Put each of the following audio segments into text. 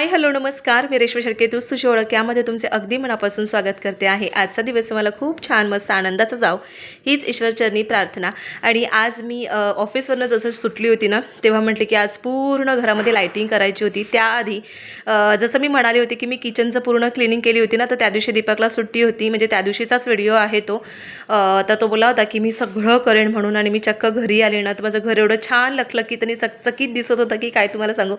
हाय hello नमस्कार. मी रेश्मी शेळके तू सुशी ओळख. यामध्ये तुमचे अगदी मनापासून स्वागत करते आहे. आजचा दिवस मला खूप छान मस्त आनंदाचा जाव. हीच ईश्वरचरणी प्रार्थना. आणि आज मी ऑफिसवरनं जसं सुटली होती ना तेव्हा म्हटले की आज पूर्ण घरामध्ये लाईटिंग करायची होती. त्याआधी जसं मी म्हणाले होते की मी किचनचं पूर्ण क्लिनिंग केली होती ना तर त्या दिवशी दीपकला सुट्टी होती. म्हणजे त्या दिवशीचाच व्हिडिओ आहे तो. तर तो बोला होता की मी सगळं करेन म्हणून आणि मी चक्क घरी आले ना तर माझं घर एवढं छान लखलकीत आणि चकचकीत दिसत होतं की काय तुम्हाला सांगू.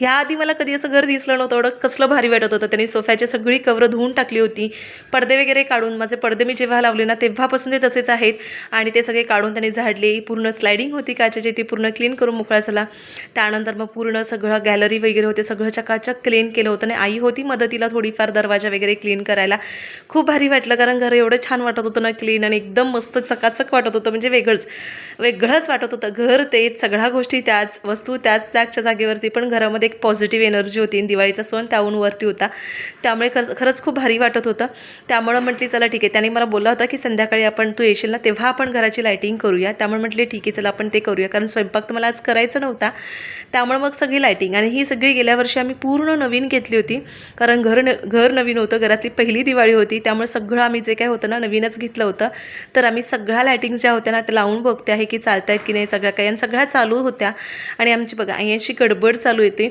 ह्या आधी मला कधी असं घर दिसलं नव्हतं एवढं कसलं भारी वाटत होतं. त्यांनी सोफ्याची सगळी कवरं धुवून टाकली होती. पडदे वगैरे काढून माझे पडदे मी जेव्हा लावले ना तेव्हापासून ते तसेच आहेत. आणि ते सगळे काढून त्यांनी झाडले पूर्ण स्लायडिंग होती काचेची ती पूर्ण क्लीन करून मोकळा झाला. त्यानंतर मग पूर्ण सगळं गॅलरी वगैरे होते सगळं चकाचक क्लीन केलं होतं. आणि आई होती मदतीला थोडीफार दरवाजा वगैरे क्लीन करायला. खूप भारी वाटलं कारण घर एवढं छान वाटत होतं ना क्लीन आणि एकदम मस्त चकाचक वाटत होतं म्हणजे वेगळंच. वेगळंच वाटत होतं. घर तेच सगळ्या गोष्टी त्याच वस्तू त्याच जागच्या जागेवरती पण घरामध्ये एक पॉझिटिव्ह एनर्जी होती आणि दिवाळीचा सण त्याहून वरती होता. त्यामुळे खरंच खरंच खूप भारी वाटत होतं. त्यामुळं म्हटली चला ठीक आहे. त्याने मला बोलला होता की संध्याकाळी आपण तू येशील ना तेव्हा आपण घराची लायटिंग करूया. त्यामुळे म्हटले ठीक आहे चला आपण ते करूया. कारण स्वयंपाक तर मला आज करायचा नव्हता. त्यामुळे मग सगळी लायटिंग आणि ही सगळी गेल्या वर्षी आम्ही पूर्ण नवीन घेतली होती. कारण घर न घर नवीन होतं घरातली पहिली दिवाळी होती. त्यामुळे सगळं आम्ही जे काय होतं ना नवीनच घेतलं होतं. तर आम्ही सगळ्या लायटिंग ज्या होत्या ना त्या लावून बघते आहे की चालत आहेत की नाही सगळ्या काही आणि सगळ्या चालू होत्या. आणि आमची बघा ऐंशी गडबड चालू येते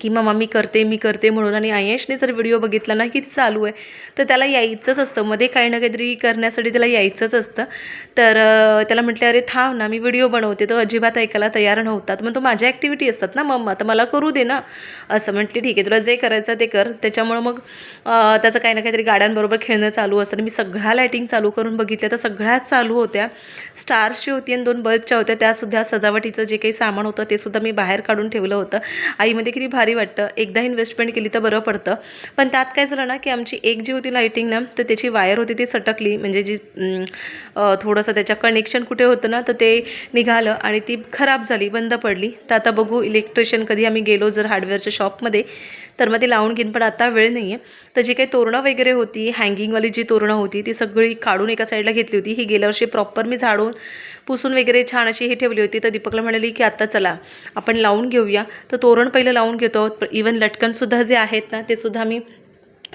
की मम्मा मी करते मी करते म्हणून. आणि आयशने जर व्हिडिओ बघितला ना की चालू आहे तर त्याला यायचंच असतं. मध्ये काही ना काहीतरी करण्यासाठी त्याला यायचंच असतं. तर त्याला म्हटलं अरे थांब ना मी व्हिडिओ बनवते. तो अजिबात ऐकायला तयार नव्हता. तर मग तो माझ्या ॲक्टिव्हिटी असतात ना मम्मा तर मला करू दे ना. असं म्हटली ठीक आहे तुला जे करायचं ते कर. त्याच्यामुळं मग त्याचं काही ना काहीतरी गाड्यांबरोबर खेळणं चालू असतं. आणि मी सगळ्या लाईटिंग चालू करून बघितल्या तर सगळ्याच चालू होत्या. स्टार्सची होती आणि दोन बल्बच्या होत्या त्यासुद्धा सजावटीचं जे काही सामान होतं ते सुद्धा मी बाहेर काढून ठेवलं होतं. आईमध्ये किती भारी वाटतं. एकदा इन्व्हेस्टमेंट केली तर बरं पडतं. पण त्यात काय झालं ना की आमची एक जी होती लाईटिंग ना तर त्याची वायर होती ती सटकली. म्हणजे जी थोडंसं त्याच्या कनेक्शन कुठे होतं ना तर ते निघालं आणि ती खराब झाली बंद पडली. तर आता बघू इलेक्ट्रिशियन कधी आम्ही गेलो जर हार्डवेअरच्या शॉपमध्ये तर मग ती लावून घेईन पण आता वेळ नाही आहे तर जी काही तोरणं वगैरे होती हँगिंगवाली जी तोरणं होती ती सगळी काढून एका साईडला घेतली होती. ही गेल्या वर्षी प्रॉपर मी झाडून पुसून वगैरे छान अशी ही ठेवली होती. तर दीपकला म्हणाली की आत्ता चला आपण लावून घेऊया. तर तोरण पहिलं लावून घेतो. इवन लटकनसुद्धा जे आहेत ना ते सुद्धा आम्ही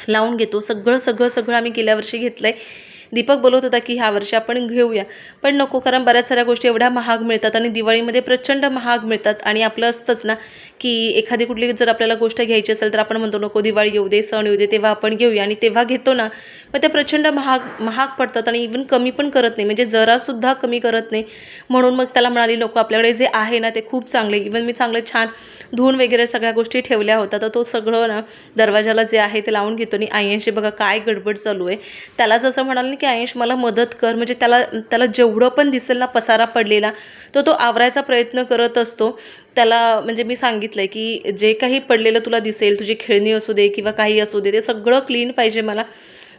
लावून घेतो. सगळं सगळं सगळं आम्ही गेल्या वर्षी घेतलं आहे दीपक बोलत होता की ह्या वर्षी आपण घेऊया. पण नको कारण बऱ्याच साऱ्या गोष्टी एवढ्या महाग मिळतात आणि दिवाळीमध्ये प्रचंड महाग मिळतात आणि आपलं असतंच ना की एखादी कुठली जर आपल्याला गोष्ट घ्यायची असेल तर आपण म्हणतो नको दिवाळी येऊ दे सण येऊ दे तेव्हा आपण घेऊया. आणि तेव्हा घेतो ना मग त्या प्रचंड महाग महाग पडतात आणि इवन कमी पण करत नाही. म्हणजे जरासुद्धा कमी करत नाही. म्हणून मग त्याला म्हणाली लोक आपल्याकडे जे आहे ना ते खूप चांगले. इवन मी चांगले छान धुवून वगैरे सगळ्या गोष्टी ठेवल्या होत्या तर तो सगळं ना दरवाजाला जे आहे ते लावून घेतो. आणि आयंशी बघा काय गडबड चालू आहे. त्याला जसं म्हणाल ना की आयंश मला मदत कर. म्हणजे त्याला त्याला जेवढं पण दिसेल ना पसारा पडलेला तो तो आवरायचा प्रयत्न करत असतो. त्याला म्हणजे मी सांगितलं आहे की जे काही पडलेलं तुला दिसेल तुझी खेळणी असू दे किंवा काही असू दे ते सगळं क्लीन पाहिजे मला.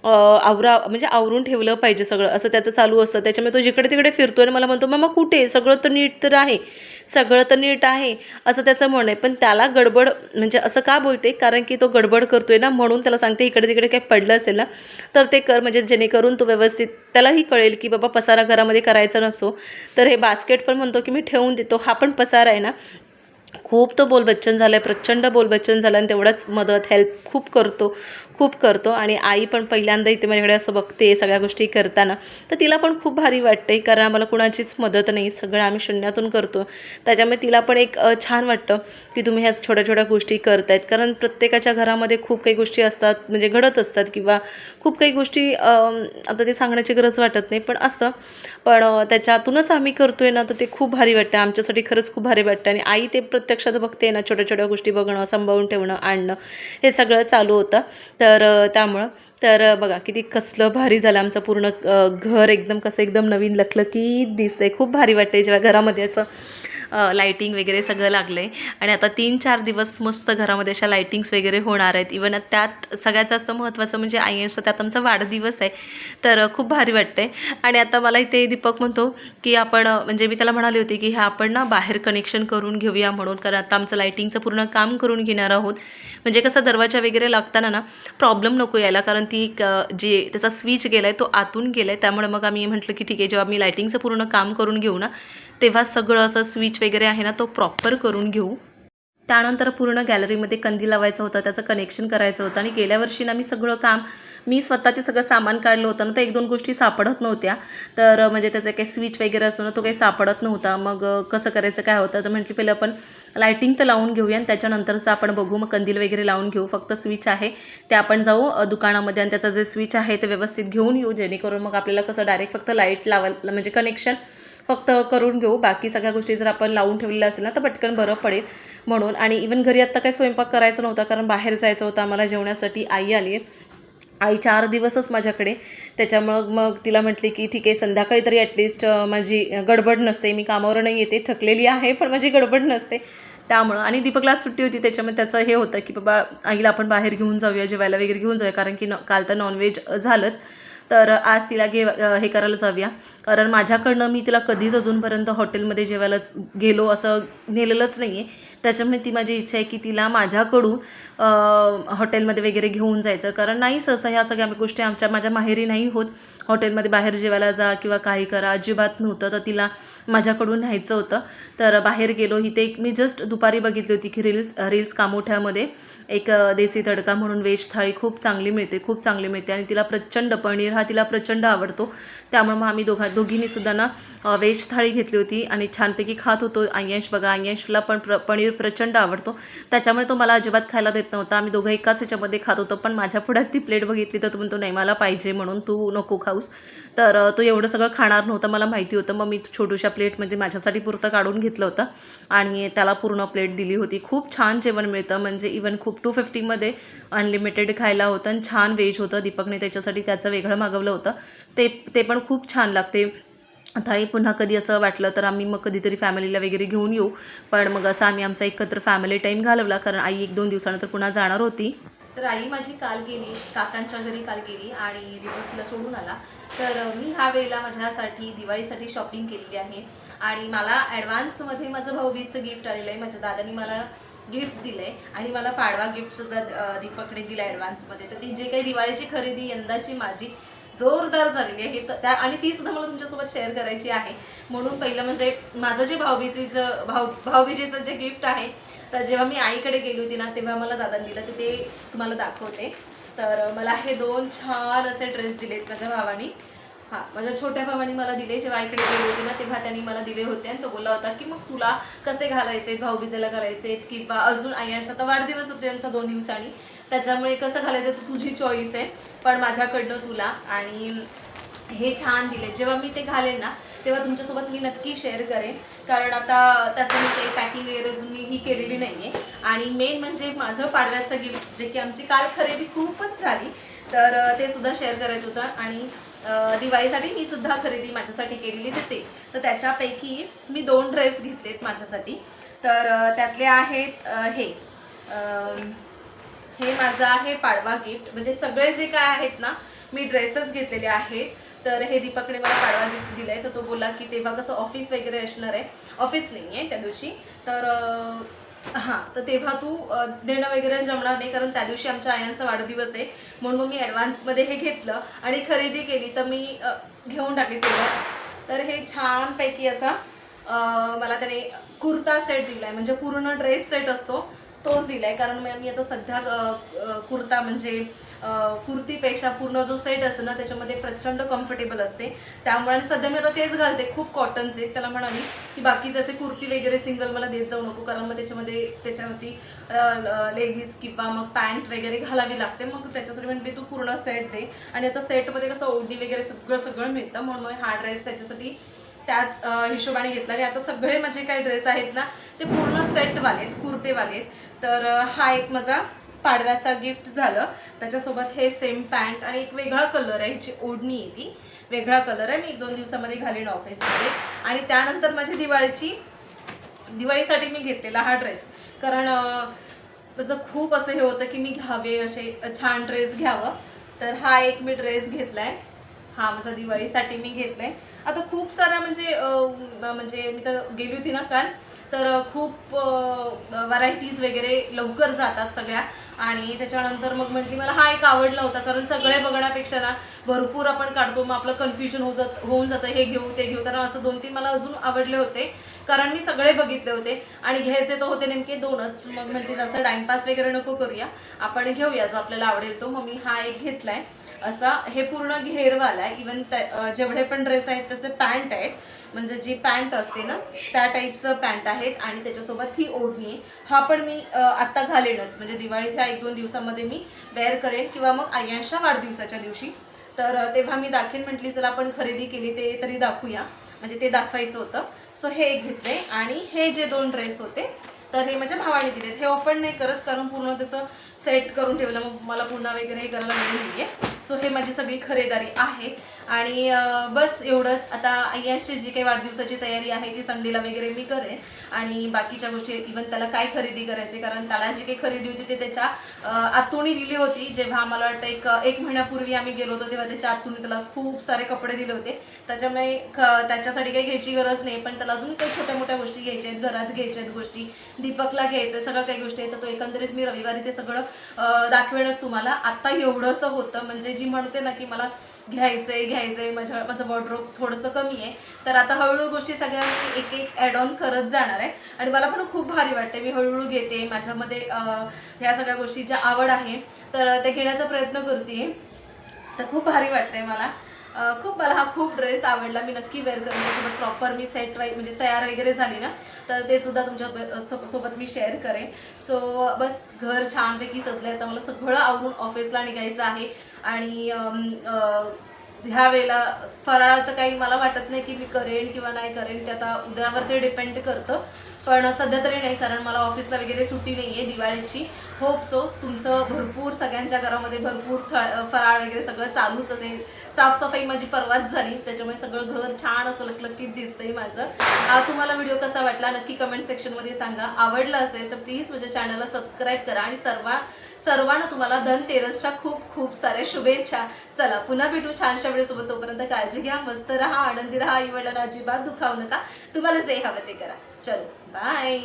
आवरा म्हणजे आवरून ठेवलं पाहिजे सगळं. असं त्याचं चालू असतं. त्याच्यामुळे तो जिकडे तिकडे फिरतो आणि मला म्हणतो मामा कुठे? सगळं तर नीट तर आहे. सगळं तर नीट आहे. असं त्याचं म्हणणं आहे. पण त्याला गडबड म्हणजे असं का बोलते? कारण की तो गडबड करतोय ना म्हणून त्याला सांगते इकडे तिकडे काही पडलं असेल ना तर ते कर. म्हणजे जेणेकरून तो व्यवस्थित त्यालाही कळेल की बाबा पसारा घरामध्ये करायचा नसतो तर हे बास्केट पण म्हणतो की मी ठेवून देतो. हा पण पसारा आहे ना. खूप तो बोलबच्चन झाला आहे प्रचंड बोलबच्चन झालं आणि तेवढाच मदत हेल्प खूप करतो. खूप करतो आणि आई पण पहिल्यांदा इथे माझ्याकडे असं बघते सगळ्या गोष्टी करताना. तर तिला पण खूप भारी वाटते कारण आम्हाला कुणाचीच मदत नाही. सगळं आम्ही शून्यातून करतो. त्याच्यामुळे तिला पण एक छान वाटतं की तुम्ही ह्या छोट्या छोट्या गोष्टी करतायत. कारण प्रत्येकाच्या घरामध्ये खूप काही गोष्टी असतात म्हणजे घडत असतात किंवा खूप काही गोष्टी आता ते सांगण्याची गरज वाटत नाही पण असतं. पण त्याच्यातूनच आम्ही करतोय ना तर ते खूप भारी वाटतं. आमच्यासाठी खरंच खूप भारी वाटतं. आणि आई ते प्रत्यक्षात बघते ना छोट्या छोट्या गोष्टी बघणं सांभाळून ठेवणं आणणं हे सगळं चालू होतं. तर त्यामुळं. तर बघा किती कसलं भारी झालं आमचं पूर्ण घर एकदम कसं एकदम नवीन लखलखीत दिसतंय. खूप भारी वाटते जेव्हा घरामध्ये असं लाईटिंग वगैरे सगळं लागलं आहे आणि आता तीन चार दिवस मस्त घरामध्ये अशा लाईटिंग्स वगैरे होणार आहेत. इवन त्यात सगळ्यात जास्त महत्त्वाचं म्हणजे आयन्सचं त्यात आमचा वाढदिवस आहे. तर खूप भारी वाटते आणि आता मला इथे दीपक म्हणतो की आपण म्हणजे मी त्याला म्हणाली होती की ह्या आपण ना बाहेर कनेक्शन करून घेऊया म्हणून. कारण आता आमचं लाईटिंगचं पूर्ण काम करून घेणार आहोत. म्हणजे कसं दरवाजा वगैरे लागताना ना प्रॉब्लेम नको यायला. कारण ती जे त्याचा स्विच गेला आहे तो आतून गेला आहे त्यामुळे मग आम्ही म्हटलं की ठीक आहे जेव्हा मी लाईटिंगचं पूर्ण काम करून घेऊ ना तेव्हा सगळं असं स्विच वगैरे आहे ना तो प्रॉपर करून घेऊ. त्यानंतर पूर्ण गॅलरीमध्ये कंदी लावायचं होतं त्याचं कनेक्शन करायचं होतं. आणि गेल्या वर्षी ना मी सगळं काम मी स्वतः ते सगळं सामान काढलं होतं ना तर एक दोन गोष्टी सापडत नव्हत्या. तर म्हणजे त्याचा काही स्विच वगैरे असतो ना तो काही सापडत नव्हता. मग कसं करायचं काय होतं तर म्हटलं पहिलं आपण लायटिंग तर लावून घेऊया आणि त्याच्यानंतरचं आपण बघू मग कंदील वगैरे लावून घेऊ. फक्त स्विच आहे. ते आपण जाऊ दुकानामध्ये आणि त्याचं जे स्विच आहे ते व्यवस्थित घेऊन येऊ जेणेकरून मग आपल्याला कसं डायरेक्ट फक्त लाइट लावायला म्हणजे कनेक्शन फक्त करून घेऊ. बाकी सगळ्या गोष्टी जर आपण लावून ठेवलेल्या असेल ना तर पटकन बरं पडेल म्हणून. आणि इवन घरी आत्ता काही स्वयंपाक करायचा नव्हता कारण बाहेर जायचं होतं. आम्हाला जेवण्यासाठी आई आली आहे. आई चार दिवसच माझ्याकडे. त्याच्यामुळं मग तिला म्हटले की ठीक आहे संध्याकाळी तरी ॲटलिस्ट माझी गडबड नसते. मी कामावर नाही येते. थकलेली आहे पण माझी गडबड नसते. त्यामुळं. आणि दीपकला सुट्टी होती. त्याच्यामुळे त्याचं हे होतं की बाबा आईला आपण बाहेर घेऊन जाऊया जेवायला वगैरे घेऊन जाऊया. कारण की न काल तर नॉनव्हेज झालंच. तर आज तिला घे हे करायला जाऊया. कारण माझ्याकडनं मी तिला कधीच अजूनपर्यंत हॉटेलमध्ये जेवायलाच गेलो असं नेलेलंच नाही आहे त्याच्यामुळे ती माझी इच्छा आहे की तिला माझ्याकडून हॉटेलमध्ये वगैरे घेऊन जायचं. कारण नाही सहसा ह्या सगळ्या गोष्टी आमच्या माझ्या माहेरी नाही होत. हॉटेलमध्ये बाहेर जेवायला जा किंवा काही करा. अजिबात नव्हतं तर तिला माझ्याकडून न्यायचं होतं. तर बाहेर गेलो. इथे एक मी जस्ट दुपारी बघितली होती की रील्स रील्स कामोठ्यामध्ये. एक देसी तडका म्हणून व्हेज थाळी खूप चांगली मिळते खूप चांगली मिळते आणि तिला प्रचंड पनीर हा तिला प्रचंड आवडतो. त्यामुळे मग आम्ही दोघा दोघींनी सुद्धा ना व्हेज थाळी घेतली होती आणि छानपैकी खात होतो. आय्यांश बघा आय्यांशला पण प्र पनीर प्रचंड आवडतो. त्याच्यामुळे तो मला अजिबात खायला देत नव्हता. आम्ही दोघं एकाच ह्याच्यामध्ये खात होतो पण माझ्या पुढ्यात ती प्लेट बघितली तर तो म्हणतो नाही मला पाहिजे म्हणून तू नको खाऊस. तर तो एवढं सगळं खाणार नव्हतं मला माहिती होतं. मग मी छोटूशा प्लेटमध्ये माझ्यासाठी पुरतं काढून घेतलं होतं आणि त्याला पूर्ण प्लेट दिली होती. खूप छान जेवण मिळतं. म्हणजे इवन खूप टू फिफ्टीमध्ये अनलिमिटेड खायला होतं आणि छान व्हेज होतं. दीपकने त्याच्यासाठी त्याचं वेगळं मागवलं होतं. ते ते पण खूप छान लागते. थाळी पुन्हा कधी असं वाटलं तर आम्ही मग कधीतरी फॅमिलीला वगैरे घेऊन येऊ. पण मग असं आम्ही आमचा एकत्र फॅमिली टाईम घालवला. कारण आई एक दोन दिवसानंतर पुन्हा जाणार होती. तर आई माझी काल गेली काकांच्या घरी काल गेली आणि दीपक तिला सोडून आला. तर मी ह्या वेळेला माझ्यासाठी दिवाळीसाठी शॉपिंग केलेली आहे. आणि मला ॲडव्हान्समध्ये माझं भाऊबीजचं गिफ्ट आलेलं आहे. माझ्या दादानी मला गिफ्ट दिलं आहे आणि मला पाडवा गिफ्टसुद्धा दीपकडे दीपकने ॲडव्हान्समध्ये तर ती जे काही दिवाळीची खरेदी यंदाची माझी जोरदार झालेली आहे. तर त्या आणि ती सुद्धा मला तुमच्यासोबत शेअर करायची आहे. म्हणून पहिलं म्हणजे माझं जे भाऊबीजेचं भाऊ भाऊबीजेचं जे गिफ्ट आहे तर जेव्हा मी आईकडे गेली होती ना तेव्हा मला दादाने दिलं तर ते तुम्हाला दाखवते. तर मला हे दोन छान असे ड्रेस दिलेत माझ्या भावानी. हां माझ्या छोट्या भावानी मला दिले जेव्हा आईकडे गेले होते ना तेव्हा त्यांनी मला दिले होते आणि तो बोलला होता की मग तुला कसे घालायचे भाऊबीजेला घालायचे किंवा अजून आय्याचा आता वाढदिवस होते त्यांचा दोन दिवसांनी त्याच्यामुळे कसं घालायचं तू तुझी चॉईस आहे पण माझ्याकडनं तुला आणि हे छान दिले. जेव्हा मी ते घालेन ना तेव्हा तुमच्यासोबत मी नक्की शेअर करेन कारण आता त्याचं मी ते पॅकिंग वगैरे अजून मी ही केलेली नाही आहे आणि मेन म्हणजे माझं पाडव्याचं गिफ्ट जे की आमची काल खरेदी खूपच झाली तर ते सुद्धा शेअर करायचं होतं आणि दिवाळीसाठी मी सुद्धा खरेदी माझ्यासाठी केलेली तर तर त्याच्यापैकी मी दोन ड्रेस घेतलेत माझ्यासाठी. तर त्यातले आहेत हे. हे माझं आहे पाडवा गिफ्ट म्हणजे सगळे जे काय आहेत ना मी ड्रेसेस घेतलेले आहेत. तर हे दीपकने मला पाडवा गिफ्ट दिलं आहे तर तो बोला की तेव्हा कसं ऑफिस वगैरे असणार आहे. ऑफिस नाही आहे त्या दिवशी. तर हां तर तेव्हा तू देणं वगैरे जमणार नाही कारण त्या दिवशी आमच्या आयांचा वाढदिवस आहे. म्हणून मग मी ॲडव्हान्समध्ये हे घेतलं आणि खरेदी केली. तर मी घेऊन टाकली तेव्हाच. तर हे छानपैकी असा मला त्याने कुर्ता सेट दिला आहे म्हणजे पूर्ण ड्रेस सेट असतो तोच दिला आहे कारण मी मी आता सध्या कुर्ता म्हणजे कुर्तीपेक्षा पूर्ण जो सेट असतो ना त्याच्यामध्ये प्रचंड कम्फर्टेबल असते. त्यामुळे सध्या मी आता तेच घालते खूप कॉटनचे त्याला म्हणाली की बाकीचे असे कुर्ती वगैरे सिंगल मला देत जाऊ नको कारण मग त्याच्यामध्ये त्याच्यावरती लेगीज किंवा मग पॅन्ट वगैरे घालावी लागते. मग त्याच्यासाठी म्हणजे तू पूर्ण सेट दे. आणि आता सेटमध्ये कसं ओढणी वगैरे सगळं सगळं मिळतं. म्हणून मग हा ड्रेस त्याच्यासाठी त्याच हिशोबाने घेतला. आणि आता सगळे माझे काही ड्रेस आहेत ना ते पूर्ण सेटवाले आहेत कुर्तेवाले आहेत. तर हा एक माझा पाडव्याचा गिफ्ट झालं. त्याच्यासोबत हे सेम पॅन्ट आणि एक वेगळा कलर आहे. ह्याची ओढणी आहे ती. वेगळा कलर आहे. मी एक दोन दिवसामध्ये घालीन ऑफिसमध्ये आणि त्यानंतर माझी दिवाळीची दिवाळीसाठी मी घेतलेला हा ड्रेस कारण माझं खूप असं हे होतं की मी घ्यावे असे छान ड्रेस घ्यावं. तर हा एक मी ड्रेस घेतला आहे हा माझा दिवाळीसाठी मी घेतलाय. आता खूप साऱ्या म्हणजे म्हणजे मी तर गेली होती ना काल तर खूप व्हरायटीज वगैरे लवकर जातात सगळ्या. आणि त्याच्यानंतर मग म्हटली मला हा एक आवडला होता कारण सगळे बघण्यापेक्षा ना भरपूर आपण काढतो मग आपलं कन्फ्युजन होत जात होऊन जातं हे घेऊ ते घेऊ. कारण असं दोन तीन मला अजून आवडले होते कारण मी सगळे बघितले होते. आणि घ्यायचे तर होते नेमके दोनच. मग म्हटली जसं टाइमपास वगैरे नको करूया आपण घेऊया जो आपल्याला आवडेल तो. मग मी हा एक घेतलाय. असा हे पूर्ण घेरवाला आहे. इवन जेवढे पण ड्रेस आहेत तसे पॅन्ट आहेत. म्हणजे जी पॅन्ट असते ना त्या टाईपचं पॅन्ट आहेत आणि त्याच्यासोबत ही ओढणी हा पण मी आत्ता घालेनच. म्हणजे दिवाळीच्या एक दोन दिवसामध्ये मी वेअर करेन. किंवा मग आयांच्या वाढदिवसाच्या दिवशी. तर तेव्हा मी दाखीन म्हटली चला आपण खरेदी केली ते तरी दाखवूया. म्हणजे ते दाखवायचं होतं. सो हे एक घेतले आणि हे जे दोन ड्रेस होते तर हे माझ्या भावाने दिलेत. हे ओपन नाही करत कारण पूर्ण त्याचं सेट करून ठेवलं. मग मला पुन्हा वगैरे हे करायला वेळ नाही आहे सो हे माझी सगळी खरेदारी आहे. आणि बस एवढंच. आता अय्याशी जी काही वाढदिवसाची तयारी आहे ती संडेला वगैरे मी करेन. आणि बाकीच्या गोष्टी इवन त्याला काय खरेदी करायचे कारण त्याला जी काही खरेदी होती ते त्याच्या आतुणी दिली होती. जेव्हा मला वाटतं एक एक महिन्यापूर्वी आम्ही गेलो होतो तेव्हा त्याच्या आतुणी त्याला खूप सारे कपडे दिले होते. त्याच्यामुळे ख- त्याच्यासाठी काही घ्यायची गरज नाही पण त्याला अजून काही छोट्या मोठ्या गोष्टी घ्यायच्या आहेत. घरात घ्यायच्या आहेत गोष्टी. दीपकला घ्यायचं आहे, सगळं काही गोष्टी आहेत. तर तो एकंदरीत मी रविवारी ते सगळं दाखवेनच तुम्हाला. आत्ता एवढंसं होतं म्हणजे जी म्हणते ना की मला घ्यायचंय घ्यायचंय माझ्या माझं वॉर्ड्रोब थोडंसं कमी आहे. तर आता हळूहळू गोष्टी सगळ्या मी एक एक ॲड ऑन करत जाणार आहे. आणि मला पण खूप भारी वाटते मी हळूहळू घेते. माझ्यामध्ये ह्या सगळ्या गोष्टीची आवड आहे. तर ते घेण्याचा प्रयत्न करते. तर खूप भारी वाटते मला. खूप मला हा खूप ड्रेस आवडला. मी नक्की वेअर करेन. त्यासोबत प्रॉपर मी सेट वाईज म्हणजे तयार वगैरे झाली ना तर ते सुद्धा तुमच्या सो- सोबत मी शेअर करेन. सो बस घर छानपैकी सजलं आहे तर मला सगळं आवरून ऑफिसला निघायचं आहे. आणि ह्या वेळेला फराळाचं काही मला वाटत नाही की मी करेन किंवा नाही करेन. ते आता उद्यावर ते डिपेंड करतं. पण सध्या तरी नाही कारण मला ऑफिसला वगैरे सुट्टी नाही आहे दिवाळीची. होप सो तुमचं भरपूर सगळ्यांच्या घरामध्ये भरपूर फळ फराळ वगैरे सगळं चालूच असेल साफसफाई माझी परवाच झाली त्याच्यामुळे सगळं घर छान असं लकलकीत दिसतंय माझं. तुम्हाला व्हिडिओ कसा वाटला नक्की कमेंट सेक्शनमध्ये सांगा. आवडला असेल तर प्लीज माझ्या चॅनलला सबस्क्राईब करा आणि सर्वा सर्वांना तुम्हाला धनतेरसच्या खूप खूप साऱ्या शुभेच्छा. चला पुन्हा भेटू छानशा वेळेसोबत. तोपर्यंत काळजी घ्या मस्त राहा आनंदी राहा. आई वडिलांना अजिबात दुखावू नका. तुम्हाला जे हवं ते करा. चलो बाय